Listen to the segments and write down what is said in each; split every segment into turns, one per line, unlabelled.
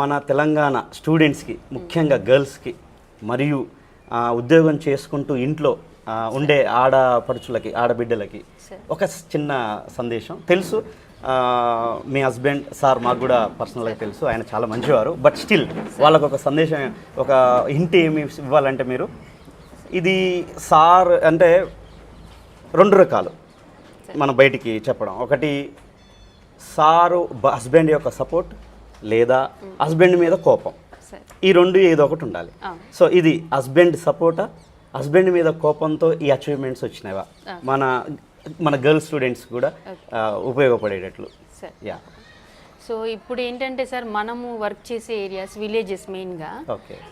మన తెలంగాణ స్టూడెంట్స్కి ముఖ్యంగా గర్ల్స్కి మరియు ఉద్యోగం చేసుకుంటూ ఇంట్లో ఉండే ఆడపడుచులకి ఆడబిడ్డలకి ఒక చిన్న సందేశం. తెలుసు మీ హస్బెండ్ సార్ మాకు కూడా పర్సనల్గా తెలుసు ఆయన చాలా మంచివారు. బట్ స్టిల్ వాళ్ళకు ఒక సందేశం ఒక హింట్ ఏమి ఇవ్వాలంటే మీరు ఇది సార్ అంటే రెండు రకాలు మన బయటికి చెప్పడం. ఒకటి సారు హస్బెండ్ యొక్క సపోర్ట్ లేదా హస్బెండ్ మీద కోపం. ఈ రెండు ఏదో ఒకటి ఉండాలి. సో ఇది హస్బెండ్ సపోర్టా హస్బెండ్ మీద కోపంతో ఈ అచీవ్మెంట్స్ వచ్చినావా మన మన గర్ల్ స్టూడెంట్స్ కూడా ఉపయోగపడేటట్లు. యా
సో ఇప్పుడు ఏంటంటే సార్ మనము వర్క్ చేసే ఏరియాస్ విలేజెస్ మెయిన్గా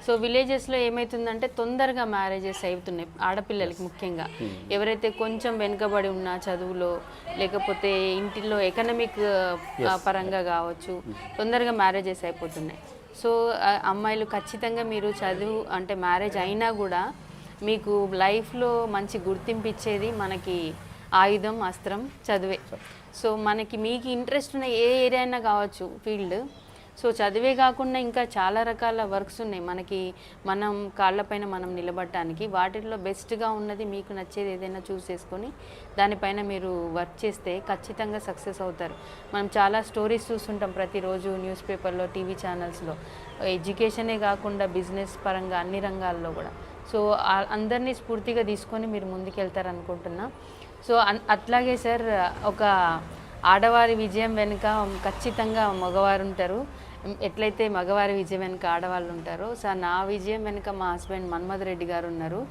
సో విలేజెస్లో ఏమవుతుందంటే తొందరగా మ్యారేజెస్ అవుతున్నాయి ఆడపిల్లలకి ముఖ్యంగా. ఎవరైతే కొంచెం వెనుకబడి ఉన్నా చదువులో లేకపోతే ఇంటిలో ఎకనమిక్ పరంగా కావచ్చు తొందరగా మ్యారేజెస్ అయిపోతున్నాయి. సో అమ్మాయిలు ఖచ్చితంగా మీరు చదువు అంటే మ్యారేజ్ అయినా కూడా మీకు లైఫ్లో మంచి గుర్తింపు ఇచ్చేది మనకి ఆయుధం అస్త్రం చదువే. సో మనకి మీకు ఇంట్రెస్ట్ ఉన్న ఏ ఏరియా అయినా కావచ్చు ఫీల్డ్ సో చదివే కాకుండా ఇంకా చాలా రకాల వర్క్స్ ఉన్నాయి. మనకి మనం కాళ్ళపైన మనం నిలబడటానికి వాటిల్లో బెస్ట్గా ఉన్నది మీకు నచ్చేది ఏదైనా చూస్ చేసుకొని దానిపైన మీరు వర్క్ చేస్తే ఖచ్చితంగా సక్సెస్ అవుతారు. మనం చాలా స్టోరీస్ చూస్తుంటాం ప్రతిరోజు న్యూస్ పేపర్లో టీవీ ఛానల్స్లో ఎడ్యుకేషనే కాకుండా బిజినెస్ పరంగా అన్ని రంగాల్లో కూడా. సో అందరినీ స్ఫూర్తిగా తీసుకొని మీరు ముందుకెళ్తారనుకుంటున్నా. సో అన్- అట్లాగే సార్ ఒక ఆడవారి విజయం వెనుక ఖచ్చితంగా మగవారు ఉంటారు. ఎట్లయితే మగవారి విజయం వెనుక ఆడవాళ్ళు ఉంటారో సార్ నా విజయం వెనుక మా హస్బెండ్ మన్మథ్ రెడ్డి గారు ఉన్నారు.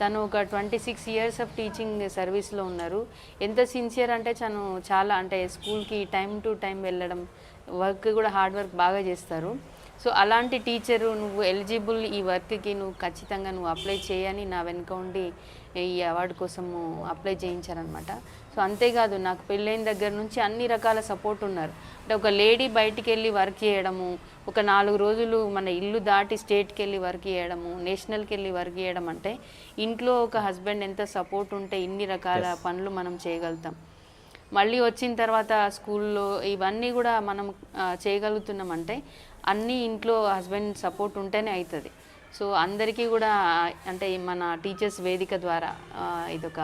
తను ఒక twenty six years of teaching సర్వీస్లో ఉన్నారు. ఎంత సిన్సియర్ అంటే తను చాలా అంటే స్కూల్కి టైం టు టైం వెళ్ళడం వర్క్ కూడా హార్డ్ వర్క్ బాగా చేస్తారు. సో అలాంటి టీచరు నువ్వు ఎలిజిబుల్ ఈ వర్క్కి నువ్వు ఖచ్చితంగా నువ్వు అప్లై చేయని నా వెనుక ఉండి ఈ అవార్డు కోసము అప్లై చేయించారనమాట సో అంతేకాదు నాకు పెళ్ళైన దగ్గర నుంచి అన్ని రకాల సపోర్ట్ ఉన్నారు. అంటే ఒక లేడీ బయటికి వెళ్ళి వర్క్ చేయడము ఒక నాలుగు రోజులు మన ఇల్లు దాటి స్టేట్కి వెళ్ళి వర్క్ చేయడము నేషనల్కి వెళ్ళి వర్క్ చేయడం అంటే ఇంట్లో ఒక హస్బెండ్ ఎంత సపోర్ట్ ఉంటే ఇన్ని రకాల పనులు మనం చేయగలుగుతాం. మళ్ళీ వచ్చిన తర్వాత స్కూల్లో ఇవన్నీ కూడా మనం చేయగలుగుతున్నామంటే అన్నీ ఇంట్లో హస్బెండ్ సపోర్ట్ ఉంటేనే అవుతుంది సో అందరికీ కూడా అంటే మన టీచర్స్ వేదిక ద్వారా ఇదొక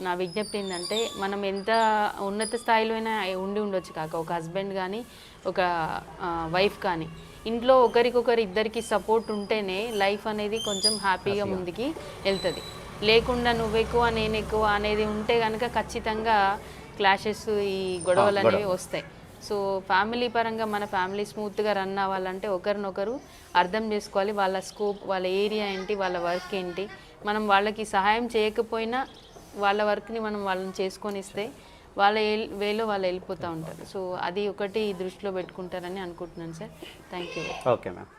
నా విజ్ఞప్తి ఏంటంటే మనం ఎంత ఉన్నత స్థాయిలో అయినా ఉండి ఉండొచ్చు కాక ఒక హస్బెండ్ కానీ ఒక వైఫ్ కానీ ఇంట్లో ఒకరికొకరు ఇద్దరికి సపోర్ట్ ఉంటేనే లైఫ్ అనేది కొంచెం హ్యాపీగా ముందుకి వెళ్తుంది. లేకుండా నువ్వు ఎక్కువ నేను ఎక్కువ అనేది ఉంటే కనుక ఖచ్చితంగా క్లాషెస్ ఈ గొడవలు అనేవి వస్తాయి. సో ఫ్యామిలీ పరంగా మన ఫ్యామిలీ స్మూత్గా రన్ అవ్వాలంటే ఒకరినొకరు అర్థం చేసుకోవాలి. వాళ్ళ స్కోప్ వాళ్ళ ఏరియా ఏంటి వాళ్ళ వర్క్ ఏంటి. మనం వాళ్ళకి సహాయం చేయకపోయినా వాళ్ళ వర్క్ని మనం వాళ్ళని చేసుకొని ఇస్తే వాళ్ళ వేలో వాళ్ళు వెళ్ళిపోతూ ఉంటారు. సో అది ఒకటి దృష్టిలో పెట్టుకుంటారని అనుకుంటున్నాను sir. Thank you
okay ma'am